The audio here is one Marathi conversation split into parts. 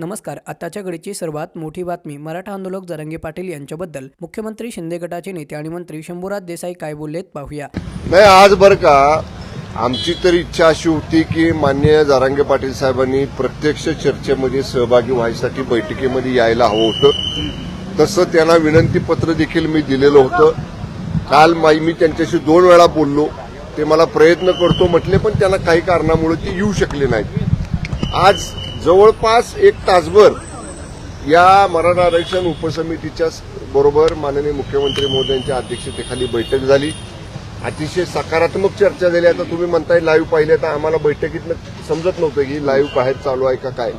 नमस्कार. आताच्या घडीची सर्वात मोठी बातमी मराठा आंदोलक जरंगे पाटील यांच्याबद्दल मुख्यमंत्री शिंदे गटाचे नेते आणि मंत्री शंभूराज देसाई काय बोललेत पाहूया. नाही आज बरं का आमची तर इच्छा अशी होती की मान्य जारांगे पाटील साहेबांनी प्रत्यक्ष चर्चेमध्ये सहभागी व्हायसाठी बैठकीमध्ये यायला हवं होतं. तसं त्यांना विनंतीपत्र देखील मी दिलेलं होतं. काल माई मी त्यांच्याशी दोन वेळा बोललो. ते मला प्रयत्न करतो म्हटले पण त्यांना काही कारणामुळे ते येऊ शकले नाहीत. आज जवळपास एक तासभर या मराठा आरक्षण उपसमितीच्या बरोबर माननीय मुख्यमंत्री महोदयांच्या अध्यक्षतेखाली बैठक झाली. अतिशय सकारात्मक चर्चा झाली. आता तुम्ही म्हणताय लाईव्ह पाहिले तर आम्हाला बैठकीतनं समजत नव्हतं की लाईव्ह बाहेर चालू आहे का काय.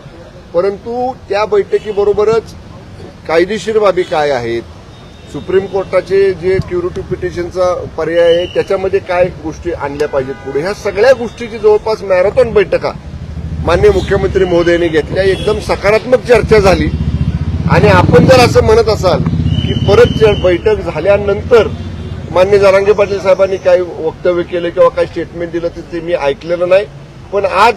परंतु त्या बैठकीबरोबरच कायदेशीर बाबी काय आहेत? सुप्रीम कोर्टाचे जे क्युरिटी पिटिशनचा पर्याय आहे त्याच्यामध्ये काय गोष्टी आणल्या पाहिजेत पुढे? ह्या सगळ्या गोष्टीची जवळपास मॅरेथॉन बैठका मान्य मुख्यमंत्री महोदयांनी घेतल्या. एकदम सकारात्मक चर्चा झाली. आणि आपण जर असं म्हणत असाल की परत जर बैठक झाल्यानंतर मान्य जारांगे पाटील साहेबांनी काही वक्तव्य केलं किंवा काही स्टेटमेंट दिलं तर ते मी ऐकलेलं नाही. पण आज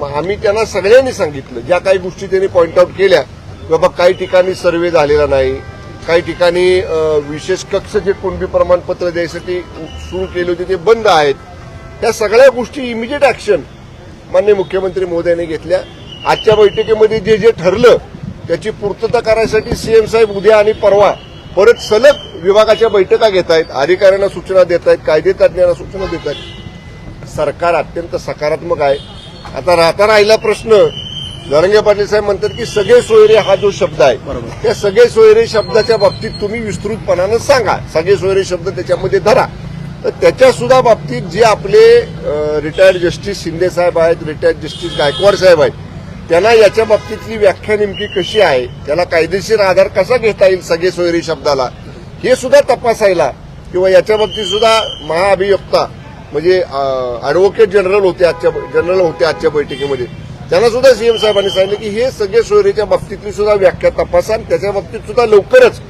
म- आम्ही त्यांना सगळ्यांनी सांगितलं. ज्या काही गोष्टी त्यांनी पॉईंट आऊट केल्या बाबा काही ठिकाणी सर्वे झालेला नाही. काही ठिकाणी विशेष कक्ष जे कुणबी प्रमाणपत्र द्यायसाठी सुरू केले होते ते बंद आहेत. त्या सगळ्या गोष्टी इमिजिएट ऍक्शन मान्य मुख्यमंत्री मोदयांनी घेतल्या. आजच्या बैठकीमध्ये जे जे ठरलं त्याची पूर्तता करायसाठी सीएम साहेब उद्या आणि परवा परत सलग विभागाच्या बैठका घेत आहेत अधिकाऱ्यांना सूचना देत आहेत कायदे तज्ज्ञांना सूचना देत आहेत. सरकार अत्यंत सकारात्मक आहे. आता राहता राहिला प्रश्न. जरंगे पाटील साहेब म्हणतात की सगळे सोयरे हा जो शब्द आहे त्या सगळे सोयरे शब्दाच्या बाबतीत तुम्ही विस्तृतपणानं सांगा. सगळे सोयरे शब्द त्याच्यामध्ये धरा. तर त्याच्यासुद्धा बाबतीत जे आपले रिटायर्ड जस्टिस शिंदे साहेब आहेत रिटायर्ड जस्टिस गायकवाड साहेब आहेत त्यांना याच्या बाबतीतली व्याख्या नेमकी कशी आहे? त्याला कायदेशीर आधार कसा घेता येईल सगळे सोयरी शब्दाला? हे सुद्धा तपासायला किंवा याच्या बाबतीत सुद्धा महाअभियोक्ता म्हणजे अॅडव्होकेट जनरल होते आजच्या जनरल होते आजच्या बैठकीमध्ये. त्यांना सुद्धा सीएम साहेबांनी सांगितलं की हे सगळे सोयरीच्या बाबतीतली सुद्धा व्याख्या तपासा आणि त्याच्या बाबतीत सुद्धा लवकरच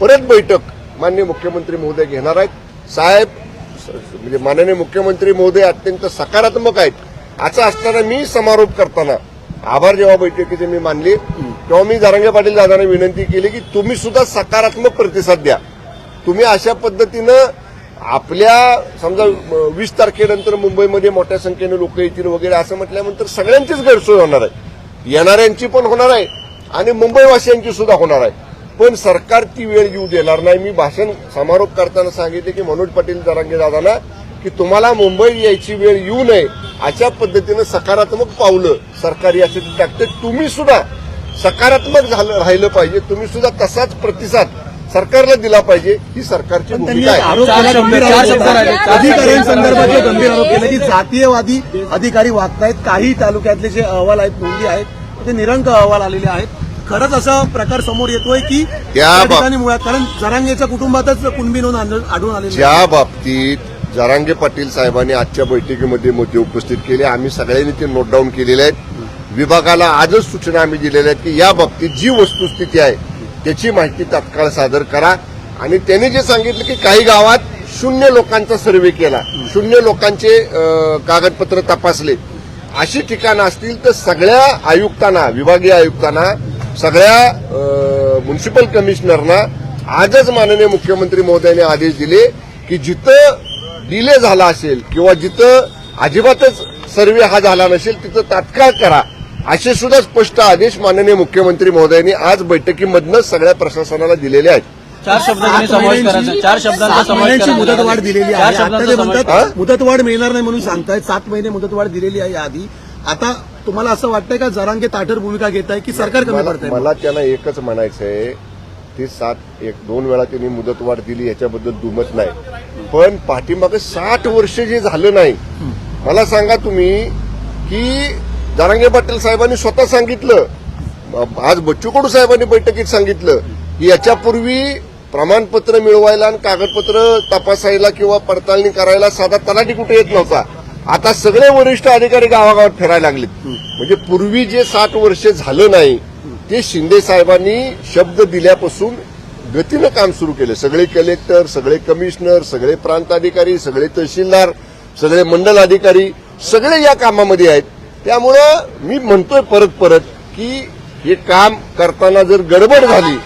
परत बैठक मान्य मुख्यमंत्री महोदय घेणार आहेत. साहेब म्हणजे माननीय मुख्यमंत्री मोदी अत्यंत सकारात्मक आहेत. असं असताना मी समारोप करताना आभार जेव्हा बैठकीचे मी मानले तेव्हा मी जारंगे पाटील दादांना विनंती केली की तुम्ही सुद्धा सकारात्मक प्रतिसाद द्या. तुम्ही अशा पद्धतीनं आपल्या समजा वीस तारखेनंतर मुंबईमध्ये मोठ्या संख्येने लोक येतील वगैरे असं म्हटल्यानंतर सगळ्यांचीच गैरसोय होणार आहे. येणाऱ्यांची पण होणार आहे आणि मुंबईवासियांची सुद्धा होणार आहे. पण सरकार ती वेळ येऊ देणार नाही. मी भाषण समारोप करताना सांगितले की मनोज पाटील जरांगे दादांना की तुम्हाला मुंबई यायची वेळ येऊ नये. अशा पद्धतीनं सकारात्मक पावलं सरकारी यासाठी टाकते तुम्ही सुद्धा सकारात्मक झालं राहिलं पाहिजे. तुम्ही सुद्धा तसाच प्रतिसाद सरकारला दिला पाहिजे. ही सरकारची भूमिका अधिकाऱ्यांसंदर्भात गंभीर आरोप केला की जातीयवादी अधिकारी वागतायत. काही तालुक्यातले जे अहवाल आहेत नोंदी आहेत ते निरंक अहवाल आलेले आहेत. खरंच असा प्रकार समोर येतोय की त्या ठिकाणी मुळात कारण जरांगेच्या कुटुंबातच कुणबी नोंद आढळ- आढळून आहे. ज्या बाबतीत जरांगे पाटील साहेबांनी आजच्या बैठकीमध्ये मुद्दे उपस्थित केले आम्ही सगळ्यांनी ते नोट डाऊन केलेले आहेत. विभागाला आजच सूचना आम्ही दिलेल्या आहेत की या बाबतीत जी वस्तुस्थिती आहे त्याची माहिती तात्काळ सादर करा. आणि त्यांनी जे सांगितलं की काही गावात शून्य लोकांचा सर्व्हे केला. शून्य लोकांचे कागदपत्र तपासले. अशी ठिकाणं असतील तर सगळ्या आयुक्तांना विभागीय आयुक्तांना सगळ्या म्युन्सिपल कमिशनरना आजच माननीय मुख्यमंत्री महोदयांनी आदेश दिले की जिथं डिले झाला असेल किंवा जिथं अजिबातच सर्वे हा झाला नसेल तिथं तात्काळ करा असे सुद्धा स्पष्ट आदेश माननीय मुख्यमंत्री महोदयांनी आज बैठकीमधनं सगळ्या प्रशासनाला दिलेले आहेत. चार शब्द त्यांनी सात समावेश करायचा. चार शब्दांचा समावेश मुदतवाढ दिलेली आहे? मुदतवाढ मिळणार नाही म्हणून सांगतायत. सात महिने मुदतवाढ दिलेली आहे आधी. आता तुम्हाला असं वाटतंय का जरांगे ताठर भूमिका घेत आहे की सरकार कमी मला पडतंय? मला त्यांना एकच म्हणायचं आहे ते सात एक दोन वेळा त्यांनी मुदतवाढ दिली याच्याबद्दल दुमत नाही. पण पाठीमागे साठ वर्ष जे झालं नाही मला सांगा तुम्ही की जारांगे पाटील साहेबांनी स्वतः सांगितलं आज बच्चू कडू साहेबांनी बैठकीत सांगितलं की याच्यापूर्वी प्रमाणपत्र मिळवायला आणि कागदपत्र तपासायला किंवा पडताळणी करायला साधा तलाठी कुठे येत नव्हता. आता सगळे वरिष्ठ अधिकारी गावागावात फिरायला लागलेत. म्हणजे पूर्वी जे साठ वर्ष झालं नाही ते शिंदे साहेबांनी शब्द दिल्यापासून गतीनं काम सुरू केलं. सगळे कलेक्टर सगळे कमिशनर सगळे प्रांत अधिकारी सगळे तहसीलदार सगळे मंडल अधिकारी सगळे या कामामध्ये आहेत. त्यामुळं मी म्हणतोय परत परत की हे काम करताना जर गडबड झाली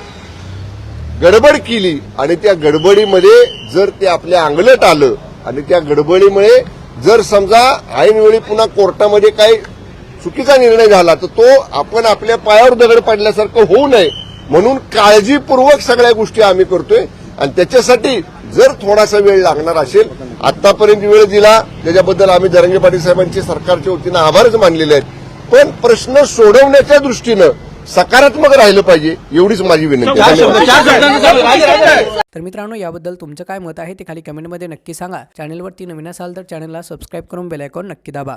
गडबड केली आणि त्या गडबडीमध्ये जर ते आपल्या अंगलट आलं आणि त्या गडबडीमुळे जर समजा ऐनवेळी पुन्हा कोर्टामध्ये काही चुकीचा निर्णय झाला तर तो आपण आपल्या पायावर दगड पडल्यासारखं होऊ नये. म्हणून काळजीपूर्वक सगळ्या गोष्टी आम्ही करतोय. आणि त्याच्यासाठी जर थोडासा वेळ लागणार असेल आतापर्यंत वेळ दिला त्याच्याबद्दल आम्ही जरंगे पाटील साहेबांचे सरकारच्या वतीनं आभारच मानलेले आहेत. पण प्रश्न सोडवण्याच्या दृष्टीनं सकारात्मक राहिलं पाहिजे एवढीच माझी विनंती. तर मित्रांनो याबद्दल तुमचं काय मत आहे ते खाली कमेंटमध्ये नक्की सांगा. चॅनलवरती नवीन असाल तर चॅनलला सबस्क्राईब करून बेल आयकॉन नक्की दाबा.